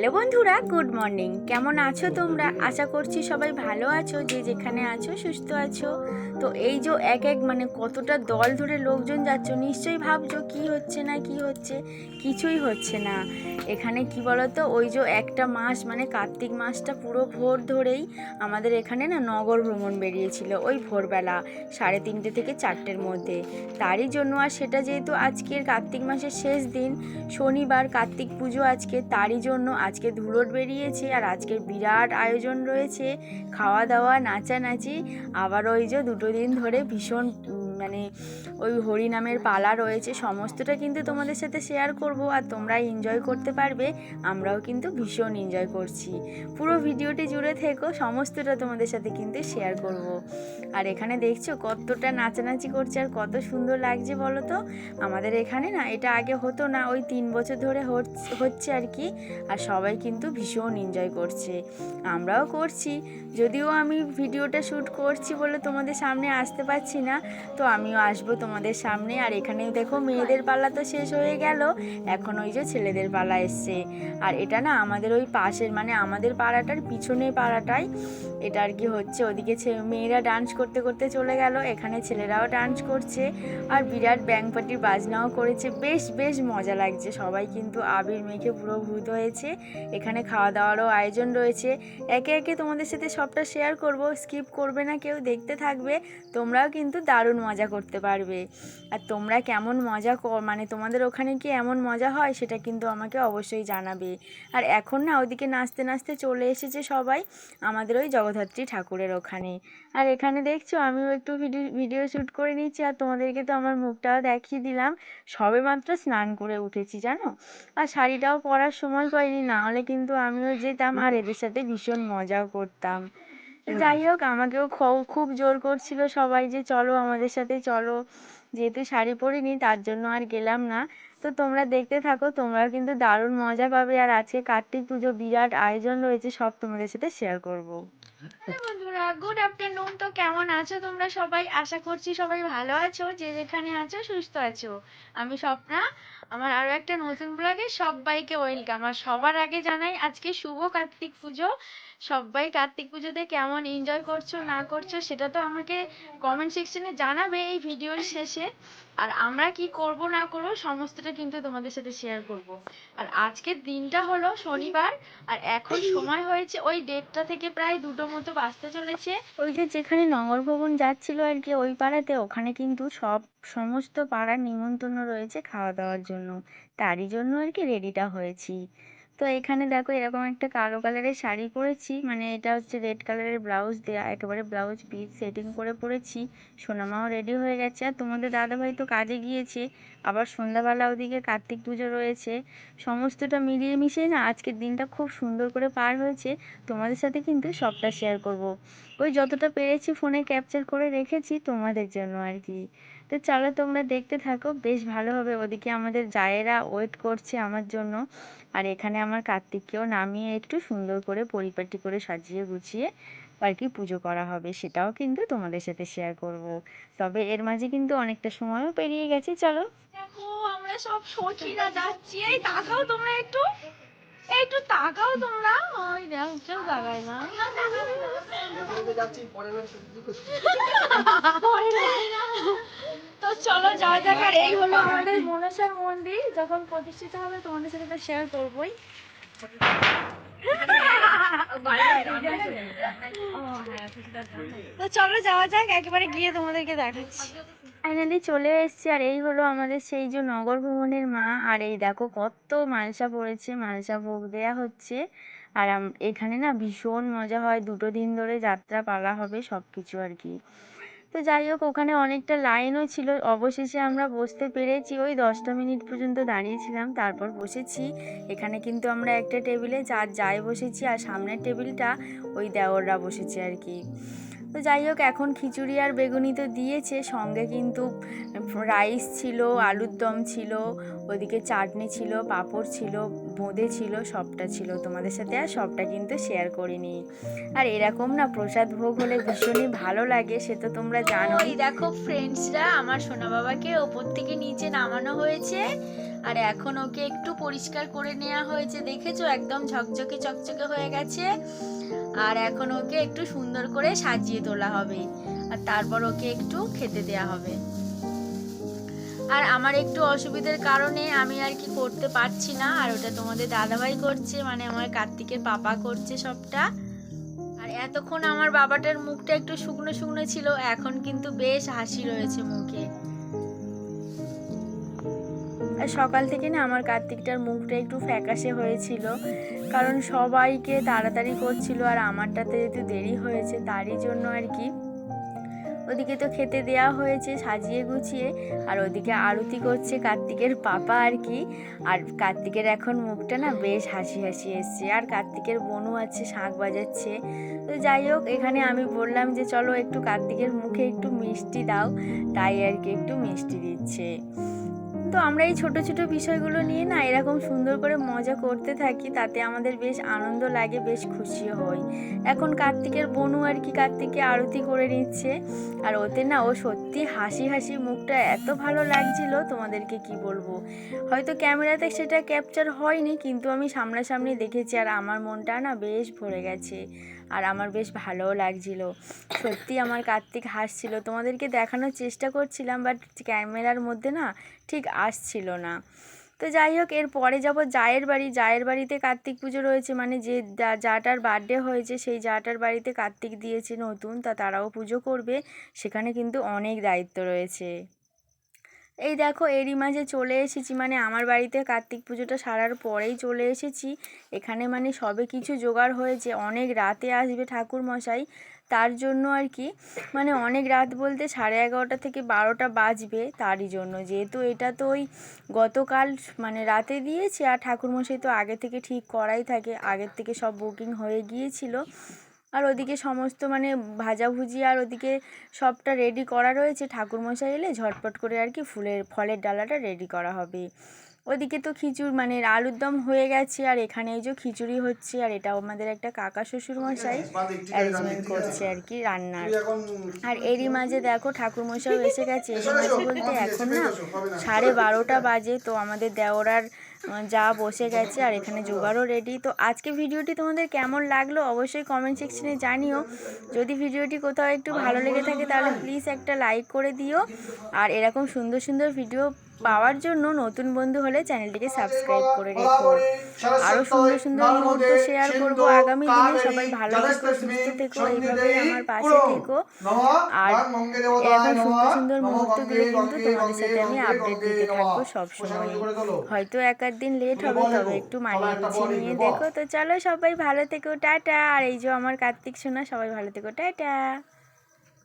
Hello বন্ধুরা, good morning. কেমন আছো তোমরা? আশা করছি সবাই ভালো আছো, যে যেখানে আছো সুস্থ আছো। তো এই যে এক এক মানে কতটা দল ধরে লোকজন যাচ্ছ, নিশ্চয়ই ভাবছ কি হচ্ছে না, কি হচ্ছে? কিছুই হচ্ছে না। এখানে কি বলতো, ওই যে একটা মাস মানে কার্তিক মাসটা পুরো ভোর ধরেই আমাদের এখানে না নগর ভ্রমণ বেরিয়েছিল, ওই ভোরবেলা সাড়ে তিনটে থেকে চারটের মধ্যে। তারই জন্য আর সেটা যেহেতু আজকের কার্তিক মাসের শেষ দিন, শনিবার কার্তিক পুজো আজকে, তারই জন্য আজকে ধুলোট বেরিয়েছে আর আজকে বিরাট আয়োজন রয়েছে। খাওয়া দাওয়া, নাচানাচি আবার ওই যে দুটো দিন ধরে ভীষণ মানে ওই হরিনামের পালা রয়েছে, সমস্তটা কিন্তু তোমাদের সাথে শেয়ার করব আর তোমরা এনজয় করতে পারবে। আমরাও কিন্তু ভীষণ এনজয় করছি। পুরো ভিডিওটি জুড়ে থেকো, সমস্তটা তোমাদের সাথে কিন্তু শেয়ার করব। আর এখানে দেখছ কতটা নাচানাচি করছে আর কত সুন্দর লাগছে বলো তো? আমাদের এখানে না, এটা আগে হতো না, ওই তিন বছর ধরে হচ্ছে- আর কি। আর সবাই কিন্তু ভীষণ এনজয় করছে। আমরাও করছি। যদিও আমি ভিডিওটা শ্যুট করছি বলে তোমাদের সামনে আসতে পারছি না, তো আমিও আসব তোমাদের সামনে। আর এখানে দেখো মেয়েদের পাল্লা তো শেষ হয়ে গেল। এখন ওই যে ছেলেদের পালা এসছে। আর এটা না আমাদের ওই পাশের মানে আমাদের পাড়াটার পিছনে পাড়াটাই। এটা আর কি হচ্ছে, ওদিকে মেয়েরা ডান্স করতে করতে চলে গেল। এখানে ছেলেরাও ডান্স করছে। আর বিরাট ব্যাং পার্টির বাজনাও করেছে। বেশ বেশ মজা লাগছে। সবাই কিন্তু আবির মেখে পুরো ভূত হয়েছে। এখানে খাওয়া দাওয়ারও আয়োজন রয়েছে। একে একে তোমাদের সাথে সবটা শেয়ার করব। স্কিপ করবে না কেউ, দেখতে থাকবে। তোমরাও কিন্তু দারুণ মজা করতে পারবে। আর তোমরা কেমন মজা কর মানে তোমাদের ওখানে কি এমন মজা হয়? সেটা কিন্তু আমাকে অবশ্যই জানাবে। আর এখন না, ওদিকে নাচতে নাচতে চলে এসেছে সবাই, আমাদের ওই জগদ্ধাত্রী ঠাকুরের ওখানে। আর এখানে দেখছ, আমিও একটু ভিডিও ভিডিও শ্যুট করে নিচ্ছি, আর তোমাদেরকে তো আমার মুখটাও দেখিয়ে দিলাম। সবে মাত্র স্নান করে উঠেছি, জানো? আর শাড়িটাও পরার সময় পাইনি, না হলে কিন্তু আমিও যেতাম, আর এদের সাথে ভীষণ মজাও করতাম। যাই হোক আমাকেও খুব জোর করছিল সবাই যে চলো আমাদের সাথে চলো। যেহেতু শাড়ি পরিনি তার জন্য আর গেলাম না। তো তোমরা দেখতে থাকো তোমরাও কিন্তু দারুণ মজা পাবে। আর আজকে কার্তিক পুজো বিরাট আয়োজন রয়েছে সব তোমাদের সাথে শেয়ার করব। বন্ধুরা গুড আফটারনুন তো কেমন আছো তোমরা সবাই? আশা করছি সবাই ভালো আছো। যে যেখানে আছো সুস্থ আছো। আমি স্বপ্না আমার আরও একটা নতুন ব্লগে সবাইকে ওয়েলকাম। আর সবার আগে জানাই, আজকে শুভ কার্তিক পুজো। সবাই কার্তিক পুজোতে কেমন এনজয় করছ, না করছ, সেটা তো আমাকে কমেন্ট সেকশনে জানাবে এই ভিডিওর শেষে। আর আমরা কি করব, না করব, সমস্তটা কিন্তু তোমাদের সাথে শেয়ার করব। আর আজকের দিনটা হলো শনিবার, আর এখন সময় হয়েছে ওই দেড়টা থেকে প্রায় দুটো মতো বাজতে চলেছে। ওই যে যেখানে নগর ভবন যাচ্ছিল আর কি, ওই পাড়াতে, ওখানে কিন্তু সব সমস্ত পাড়ার নিমন্ত্রণ রয়েছে খাওয়া দাওয়ার জন্য। তারই জন্য আর কি রেডিটা হয়েছি। তো এখানে দেখো এরকম একটা কালো কালারের শাড়ি পরেছি মানে এটা হচ্ছে রেড কালারের ব্লাউজ দেওয়া একেবারে ব্লাউজ পিস সেটিং করে পরেছি। সোনামাও রেডি হয়ে গেছে। আর তোমাদের দাদাভাই তো কাজে গিয়েছে, আবার সন্ধ্যাবেলা ওদিকে কার্তিক পুজো রয়েছে। সমস্তটা মিলিয়ে মিশিয়ে না আজকের দিনটা খুব সুন্দর করে পার হয়েছে। তোমাদের সাথে কিন্তু সবটা শেয়ার করব। ওই যতটা পেরেছি ফোনে ক্যাপচার করে রেখেছি তোমাদের জন্য আর কি। তো চলো তোমরা দেখতে থাকো, বেশ ভালো হবে। ওদিকে আমাদের জায়েরা ওয়েট করছে আমার জন্য। আর এখানে আমার কার্তিককেও নামিয়ে একটু সুন্দর করে পরিপাটি করে সাজিয়ে গুছিয়ে আর কি পুজো করা হবে, সেটাও কিন্তু তোমাদের সাথে শেয়ার করব। তবে এর মাঝে কিন্তু অনেকটা সময়ও পেরিয়ে গেছে, চলো। দেখো, আমরা সব সখীরা যাচ্ছি। এই তোমরা একটু। একটু তাকাও তোমরা। দেখ, কেউ তাকায় না। তো চলো যা হলো আমাদের মনসা মন্দির। যখন প্রতিষ্ঠিত হবে, তোমাদের সাথে শেয়ার করবোই। চলো যাওয়া যাক, একেবারে গিয়ে তোমাদেরকে দেখাচ্ছি। ফাইনালি চলে এসেছি, আর এই হলো আমাদের সেই যে নগর ভবনের মা, আর এই দেখো কত মালসা পড়েছে, মালসা ভোগ দেয়া হচ্ছে। আর এখানে না ভীষণ মজা হয়, দুটো দিন ধরে যাত্রা পালা হবে সব কিছু আর কি। তো যাই হোক, ওখানে অনেকটা লাইনও ছিল। অবশেষে আমরা বসতে পেরেছি। ওই দশটা মিনিট পর্যন্ত দাঁড়িয়েছিলাম, তারপর বসেছি। এখানে কিন্তু আমরা একটা টেবিলে যার যায় বসেছি, আর সামনের টেবিলটা ওই দেওররা বসেছে আর কি। তো যাই হোক, এখন খিচুড়ি আর বেগুনি তো দিয়েছে। সঙ্গে কিন্তু রাইস ছিল, আলুর দম ছিল ওদিকে চাটনি ছিল, পাঁপড় ছিল, বোঁদে ছিল, সবটা ছিল তোমাদের সাথে আর সবটা কিন্তু শেয়ার করিনি। আর এরকম না প্রসাদ ভোগ হলে ভীষণই ভালো লাগে, সে তো তোমরা জানোই। দেখো ফ্রেন্ডসরা আমার সোনা বাবাকে ওপর থেকে নিচে নামানো হয়েছে, আর এখন ওকে একটু পরিষ্কার করে নেওয়া হয়েছে, দেখেছ? একদম ঝকঝকে চকচকে হয়ে গেছে, আর এখন ওকে একটু সুন্দর করে সাজিয়ে তোলা হবে, আর তারপর ওকে একটু খেতে দেয়া হবে। আর আমার একটু অসুবিধার কারণে আমি আর কি করতে পারছি না, আর ওটা তোমাদের দাদাভাই করছে মানে আমার কার্তিকের পাপা করছে সবটা। আর এতক্ষণ আমার বাবাটার মুখটা একটু শুকনো শুকনো ছিল, এখন কিন্তু বেশ হাসি রয়েছে মুখে। আর সকাল থেকে না আমার কার্তিকটার মুখটা একটু ফ্যাকাশে হয়েছিল, কারণ সবাইকে তাড়াতাড়ি করছিল আর আমারটাতে যেহেতু দেরি হয়েছে, তারই জন্য আর কি ওদিকে তো খেতে দেওয়া হয়েছে, সাজিয়ে গুছিয়ে। আর ওদিকে আরতি করছে কার্তিকের পাপা আর কি। আর কার্তিকের এখন মুখটা না বেশ হাসি হাসি এসছে। আর কার্তিকের বনু আছে, শাঁখ বাজাচ্ছে। তো যাই হোক, এখানে আমি বললাম যে, চলো একটু কার্তিকের মুখে একটু মিষ্টি দাও। তাই আর কি একটু মিষ্টি দিচ্ছে। তো আমরা এই ছোট ছোট বিষয়গুলো নিয়ে না এরকম সুন্দর করে মজা করতে থাকি, তাতে আমাদের বেশ আনন্দ লাগে, বেশ খুশি হই। এখন কার্তিকের বনু আর কি কার্তিককে আরতি করে নিচ্ছে, আর ওতে না ও সত্যি হাসি হাসি মুখটা এত ভালো লাগছিল, তোমাদেরকে কি বলব? হয়তো ক্যামেরাতে সেটা ক্যাপচার হয়নি, কিন্তু আমি সামনাসামনি দেখেছি, আর আমার মনটা না বেশ ভরে গেছে, আর আমার বেশ ভালোও লাগছিল। সত্যি আমার কার্তিক হাসছিল, তোমাদেরকে দেখানোর চেষ্টা করছিলাম, বাট ক্যামেরার মধ্যে না ঠিক আসছিল না। তো যাই হোক, এর পরে যাব জায়ের বাড়ি। জায়ের বাড়িতে কার্তিক পুজো রয়েছে মানে যে যাটার বার্থডে হয়েছে, সেই যাটার বাড়িতে কার্তিক দিয়েছে নতুন, তা তারাও পুজো করবে। সেখানে কিন্তু অনেক দায়িত্ব রয়েছে। এই দেখো এরই মাঝে চলে এসেছি মানে আমার বাড়িতে কার্তিক পুজোটা সারার পরেই চলে এসেছি। এখানে মানে সবে কিছু জোগাড় হয়েছে, অনেক রাতে আসবে ঠাকুর মশাই, তার জন্য আর কি। মানে অনেক রাত বলতে সাড়ে এগারোটা থেকে বারোটা বাজবে তারই জন্য। যেহেতু এটা তো ওই গতকাল মানে রাতে দিয়েছে, আর ঠাকুরমশাই তো আগে থেকে ঠিক করাই থাকে, আগের থেকে সব বুকিং হয়ে গিয়েছিল। আর ওদিকে সমস্ত মানে ভাজাভুজি আর ওদিকে সবটা রেডি করা রয়েছে। ঠাকুরমশাই এলে ঝটপট করে আর কি ফুলের ফলের ডালাটা রেডি করা হবে। ওদিকে তো খিচুড়ি মানে আলুর দম হয়ে গেছে আর এখানে এই যে খিচুড়ি হচ্ছে আর এটাও আমাদের একটা কাকা শ্বশুর মশাই অ্যারেঞ্জমেন্ট করছে আর কি রান্নার। আর এরই মাঝে দেখো ঠাকুরমশাই এসে গেছে। এসে গেছে বলতে এখন না। সাড়ে বারোটা বাজে তো আমাদের দেওরার যা বসে গেছে আর এখানে জোগাড়ও রেডি তো আজকে ভিডিওটি তোমাদের কেমন লাগল অবশ্যই কমেন্ট সেকশনে জানিও। যদি ভিডিওটি কোথাও একটু ভালো লেগে থাকে তাহলে প্লিজ একটা লাইক করে দিও। আর এরকম সুন্দর সুন্দর ভিডিও পাওয়ার জন্য নতুন বন্ধু হলে চ্যানেলটিকে সাবস্ক্রাইব করে রেখো। আরও সুন্দর সুন্দর মুহূর্ত শেয়ার করব। আগামী দিনে সবাই ভালো থেকো থেকো আমার পাশে থেকো। আর এরকম সুন্দর সুন্দর মুহূর্তগুলো কিন্তু তোমাদের সাথে আমি আপডেট দিতে থাকব সবসময় হয়তো এক দিন লেট হবে, তবে একটু মানিয়ে গুছিয়ে নিয়ে দেখো। তো চলো সবাই ভালো থেকো, টাটা। আর এই যে আমার কার্তিক সোনা, সবাই ভালো থেকো, টাটা।